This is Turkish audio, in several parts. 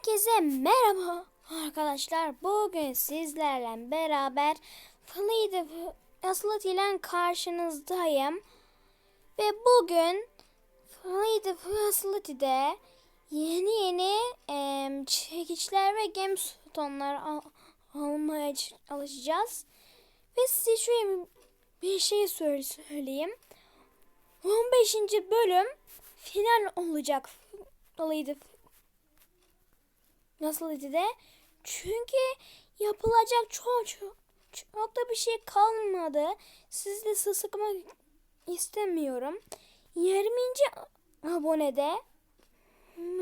Herkese merhaba arkadaşlar. Bugün sizlerle beraber Fleet Aslat ile karşınızdayım. Ve bugün Fleet Aslat'de yeni yeni em, çekiçler ve gemstone'lar al almaya alışacağız. Ve size şöyle bir şey söyle söyleyeyim. 15. bölüm final olacak. Fleet Nasıl dedi de? Çünkü yapılacak çok çok, çok da bir şey kalmadı. Sizde sıkmak istemiyorum. 20. abonede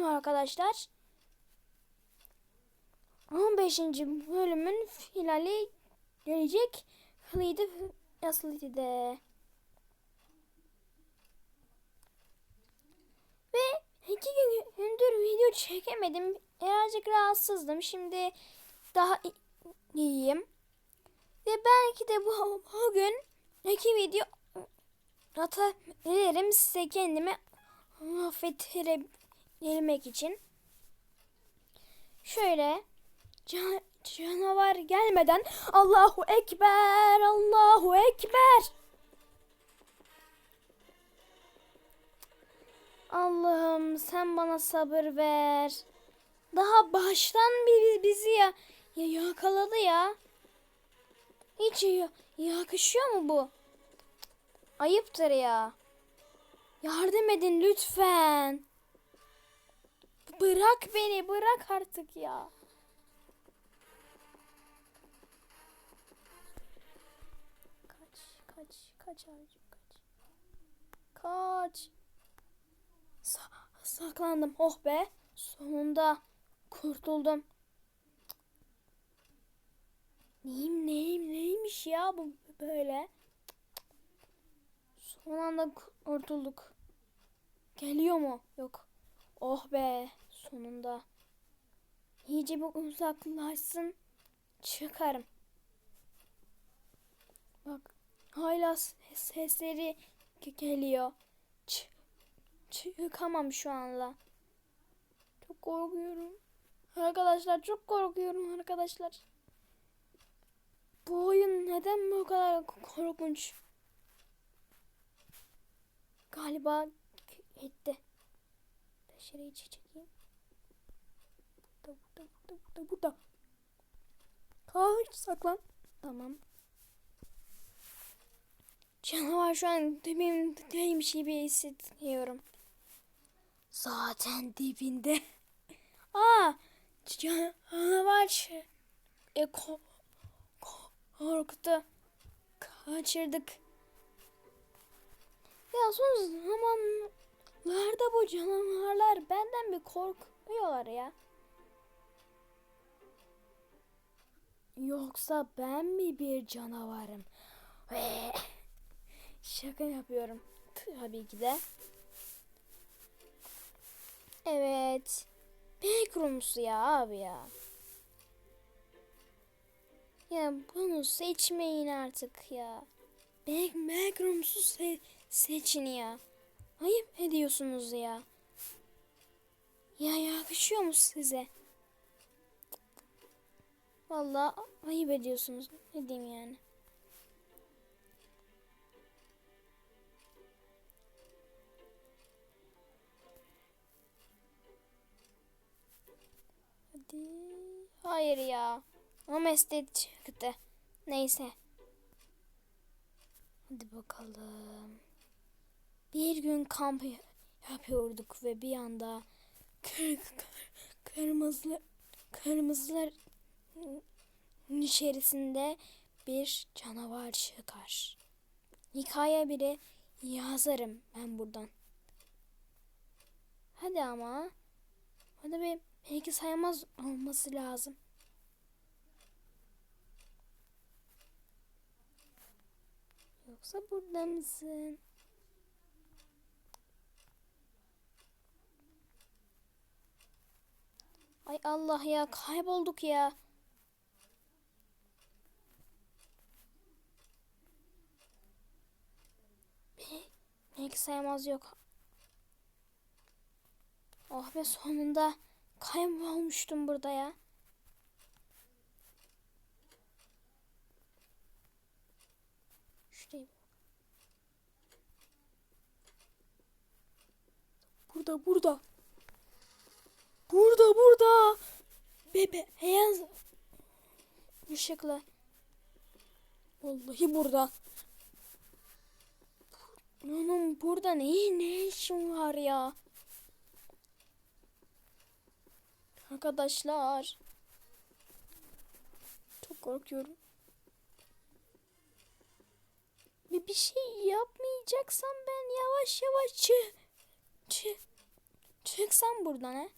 arkadaşlar 15. bölümün finali gelecek. Hıydı nasıl de? Ve iki gündür video çekemedim. Birazcık rahatsızdım. Şimdi daha iyiyim. Ve belki de bu bugün iki video atabilirim size kendimi affettirebilmek için. Şöyle can- canavar gelmeden Allahu Ekber Allahu Ekber Allah'ım sen bana sabır ver. Daha baştan bir bizi ya, ya yakaladı ya. Hiç ya, yakışıyor mu bu? Ayıptır ya. Yardım edin lütfen. Bırak beni, bırak artık ya. Kaç, kaç, kaç abicim kaç. Kaç. Sa- saklandım. Oh be. Sonunda kurtuldum. Neyim neyim neymiş ya bu böyle. Son anda kurtulduk. Geliyor mu? Yok. Oh be sonunda. İyice bir uzaklaşsın. Çıkarım. Bak hala ses- sesleri ge- geliyor. Ç çıkamam şu anda. Çok korkuyorum. Arkadaşlar çok korkuyorum arkadaşlar. Bu oyun neden bu kadar korkunç? Galiba gitti. Dışarıya çekeyim. Burada, burada, burada, burada, burada. Kaç, saklan. Tamam. Canavar şu an dibimdeymiş gibi hissediyorum. Zaten dibinde. Aa, canavar e, ko, ko- korktu. Kaçırdık. Ya son zamanlarda bu canavarlar benden bir korkuyorlar ya. Yoksa ben mi bir canavarım? Şaka yapıyorum. Tabii ki de. Evet. Backrooms'u ya abi ya. Ya bunu seçmeyin artık ya. Back, Backrooms'u se seçin ya. Ayıp ediyorsunuz ya. Ya yakışıyor mu size? Vallahi ayıp ediyorsunuz. Ne diyeyim yani. Hadi. Hayır ya. O mesleği çıktı. Neyse. Hadi bakalım. Bir gün kamp yapıyorduk ve bir anda kır, kır, kırmızı kırmızılar içerisinde bir canavar çıkar. Hikaye bile yazarım ben buradan. Hadi ama. Hadi bir belki sayamaz olması lazım. Yoksa burada mısın? Ay Allah ya kaybolduk ya. Belki sayamaz yok. Oh be sonunda kaybolmuştum burada ya. Şuraya bir- Burada burada. Burada burada. Bebe beyaz ışıkla. Vallahi burada. Oğlum burada ne ne işin var ya? Arkadaşlar. Çok korkuyorum. Bir, bir şey yapmayacaksam ben yavaş yavaş çık çık çıksam buradan he.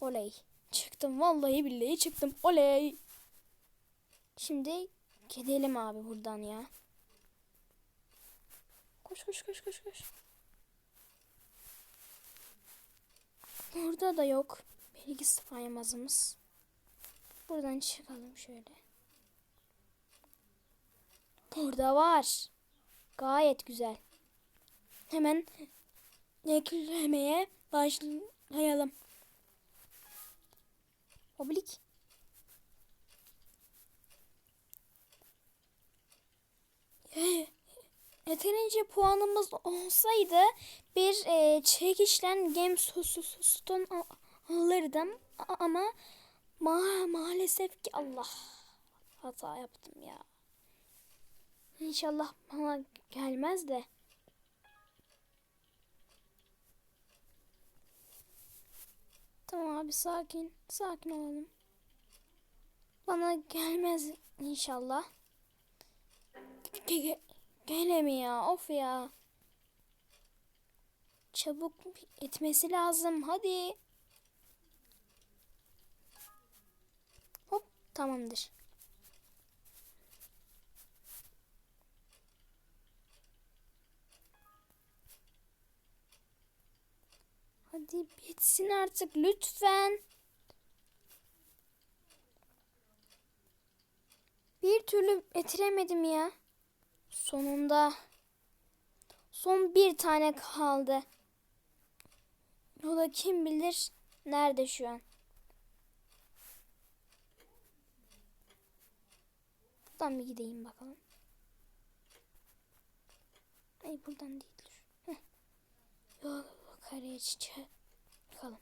Oley. Çıktım vallahi billahi çıktım. Oley. Şimdi gidelim abi buradan ya. Koş koş koş koş koş. Burada da yok. Bilgi saymazımız. Buradan çıkalım şöyle. Burada var. Gayet güzel. Hemen eklemeye başlayalım. Oblik. Ee, Yeterince puanımız olsaydı bir e, çekişlen game stone alırdım ama ma maalesef ki Allah hata yaptım ya. İnşallah bana gelmez de. Tamam abi sakin sakin olalım. Bana gelmez inşallah. Ge- ge- Gene mi ya? Of ya. Çabuk etmesi lazım. Hadi. Hop tamamdır. Hadi bitsin artık lütfen. Bir türlü bitiremedim ya. Sonunda son bir tane kaldı. O da kim bilir nerede şu an. Buradan bir gideyim bakalım. Ay buradan değildir. Heh. Yok yukarıya çıkalım.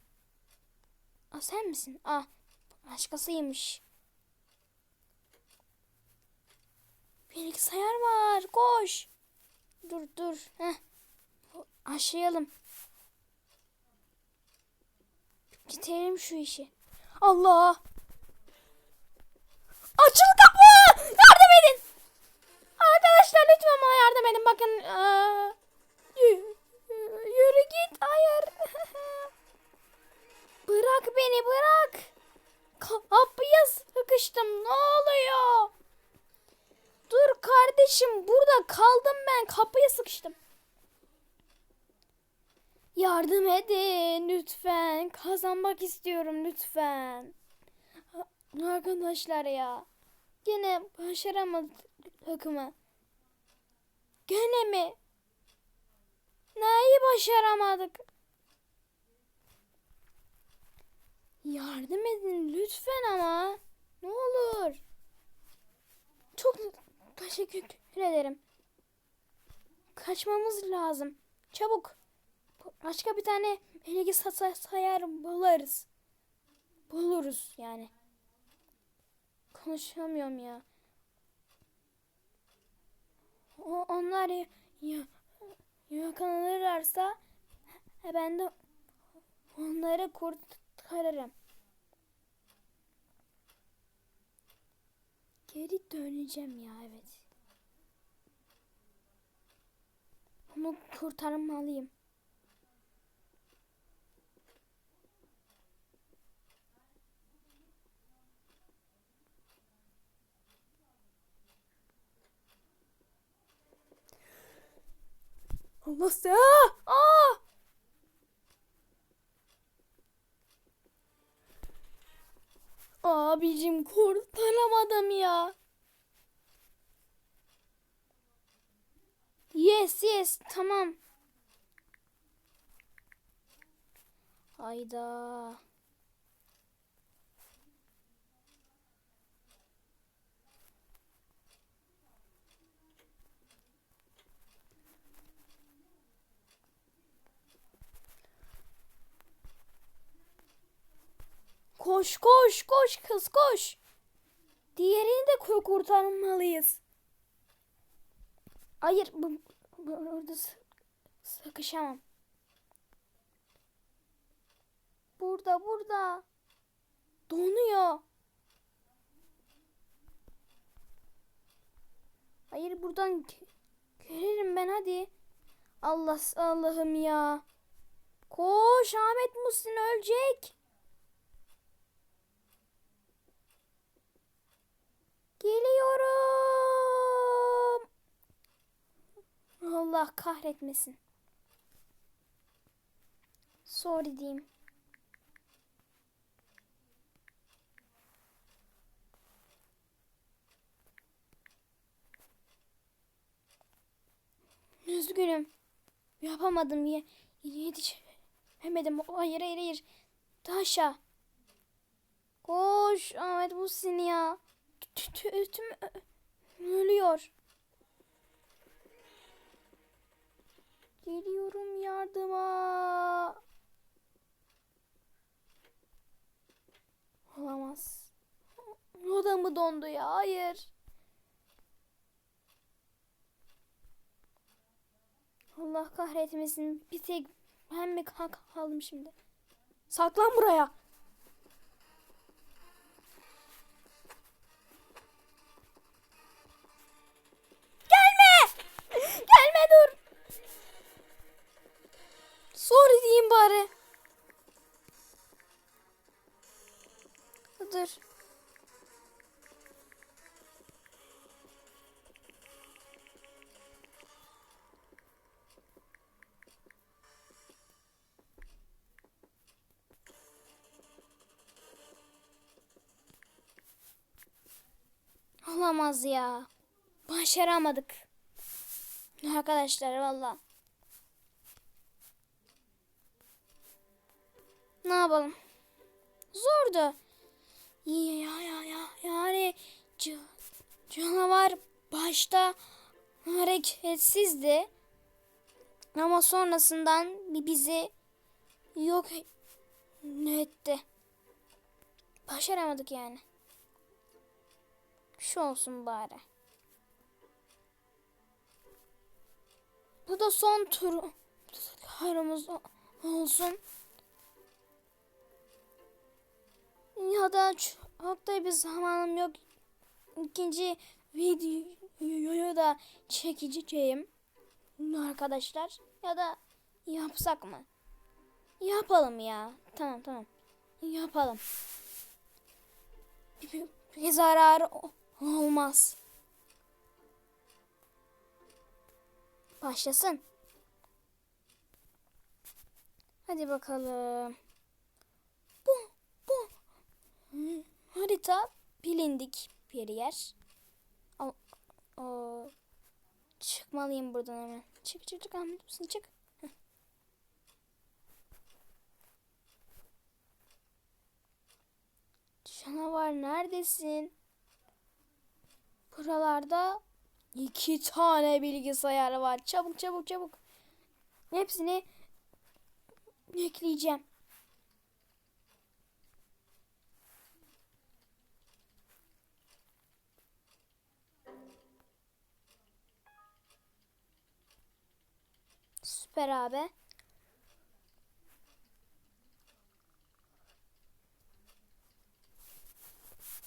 Aa sen misin? Aa başkasıymış. Bilgisayar var. Koş. Dur dur. Heh. Aşağıyalım. Bitirelim şu işi. Allah. Açıl kapı. Yardım edin. Arkadaşlar lütfen bana yardım edin. Bakın. Yürü, yürü git. Hayır. bırak beni bırak. Kapıya sıkıştım. Ne oluyor? Dur kardeşim burada kaldım ben kapıya sıkıştım. Yardım edin lütfen. Kazanmak istiyorum lütfen. Arkadaşlar ya. Gene başaramadık takımı. Gene mi? Neyi başaramadık? Yardım edin lütfen ama. Ne olur. Çok teşekkür ederim. Kaçmamız lazım. Çabuk. Başka bir tane bilgi sayar buluruz. Buluruz yani. Konuşamıyorum ya. O, onlar ya, ya, yakalanırlarsa ben de onları kurtarırım. Geri döneceğim ya evet. Onu kurtarmalıyım. Allah ya! Aa! Abicim kurtaramadım ya. Yes yes tamam. Hayda. Koş koş koş kız koş. Diğerini de ku- kurtarmalıyız. Hayır bu, bu orada sı- sıkışamam. Burada burada. Donuyor. Hayır buradan gelirim ben hadi. Allah Allah'ım ya. Koş Ahmet Muhsin ölecek. Geliyorum. Allah kahretmesin. Sorry diyeyim. Üzgünüm. Yapamadım ya. Yetişemedim. Hayır hayır hayır. Aşağı. Koş Ahmet Muhsin ya. Tü- tü- Tüm ölüyor. Geliyorum yardıma. Olamaz. O da mı dondu ya? Hayır. Allah kahretmesin. Bir tek ben mi kal- kaldım şimdi? Saklan buraya. Olamaz ya. Başaramadık. Arkadaşlar valla. Ne yapalım? Zordu. Ya ya ya yani ca- canavar başta hareketsizdi. Ama sonrasından bizi yok etti. Başaramadık yani. Şu olsun bari. Bu da son tur o- olsun. Ya da çok da bir zamanım yok. İkinci videoyu da çekeceğim. Arkadaşlar. Ya da yapsak mı? Yapalım ya. Tamam tamam. Yapalım. Bir, bir, zararı olmaz. Başlasın. Hadi bakalım. Bu, bu. Harita bilindik bir yer. Al, o, çıkmalıyım buradan hemen. Çık çık çık Ahmet çık. Heh. Canavar neredesin? Buralarda iki tane bilgisayar var. Çabuk çabuk çabuk. Hepsini ekleyeceğim. Süper abi.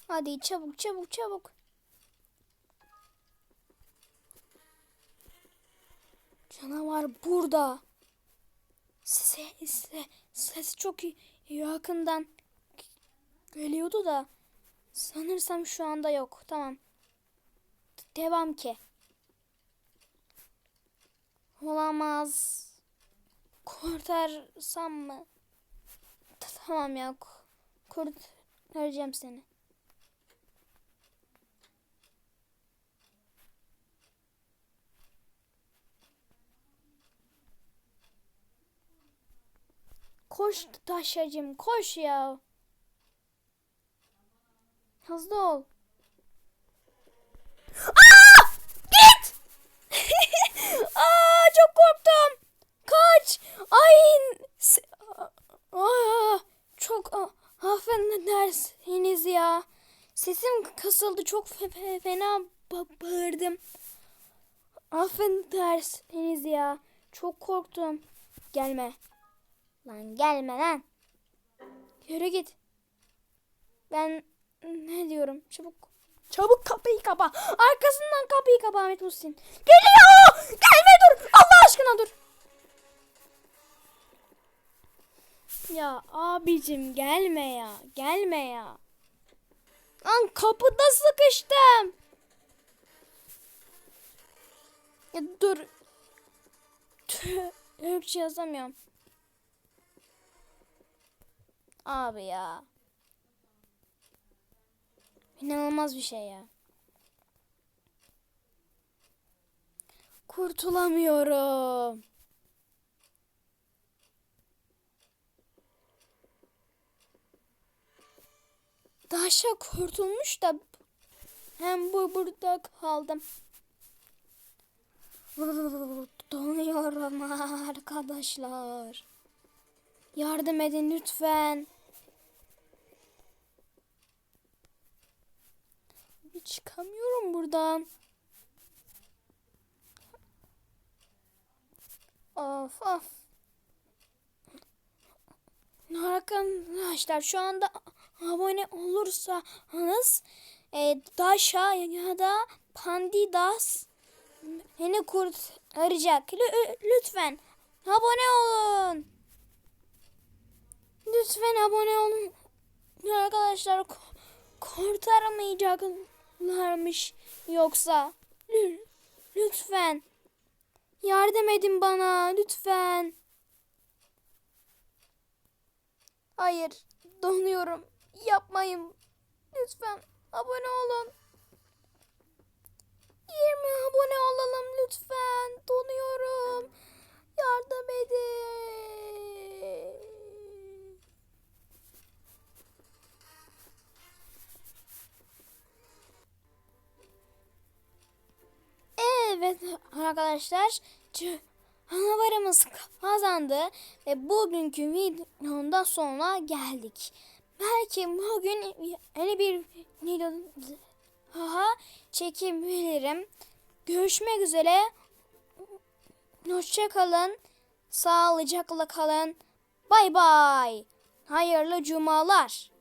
Hadi çabuk çabuk çabuk. Canavar burada. Ses, ses çok y- yakından geliyordu da sanırsam şu anda yok. Tamam. Devam ki. Olamaz. Kurtarsam mı? Ta- Tamam ya. ku- Kurtaracağım seni. Koş taşacım koş ya. Hızlı ol. Aa! Git! Aa çok korktum. Kaç. Ay. Aa, çok affedersiniz ya. Sesim kısıldı çok fe- fe- fena ba- bağırdım. Affedersiniz ya. Çok korktum. Gelme. Lan gelme lan. Yürü git. Ben ne diyorum? Çabuk. Çabuk kapıyı kapa. Arkasından kapıyı kapa Ahmet Muhsin. Geliyor. Gelme dur. Allah aşkına dur. Ya abicim gelme ya. Gelme ya. Lan kapıda sıkıştım. Ya dur. Türkçe yazamıyorum. Abi ya. İnanılmaz bir şey ya. Kurtulamıyorum. Daşa kurtulmuş da hem bu burada kaldım. Donuyorum arkadaşlar. Yardım edin lütfen. Çıkamıyorum buradan. Of of. Arkadaşlar şu anda abone olursanız e, Daşa ya da Pandidas beni kurtaracak. Lü- lütfen abone olun. Lütfen abone olun. Arkadaşlar ko- kurtaramayacaklarmış yoksa. Lü- lütfen. Yardım edin bana lütfen. Hayır, donuyorum. Yapmayın. Lütfen abone olun. 20 abone olalım lütfen. Donuyorum. Yardım edin. Arkadaşlar. Canavarımız kazandı ve bugünkü videonun sonuna geldik. Belki bugün yeni bir video çekebilirim. Görüşmek üzere. Hoşça kalın. Sağlıcakla kalın. Bay bay. Hayırlı cumalar.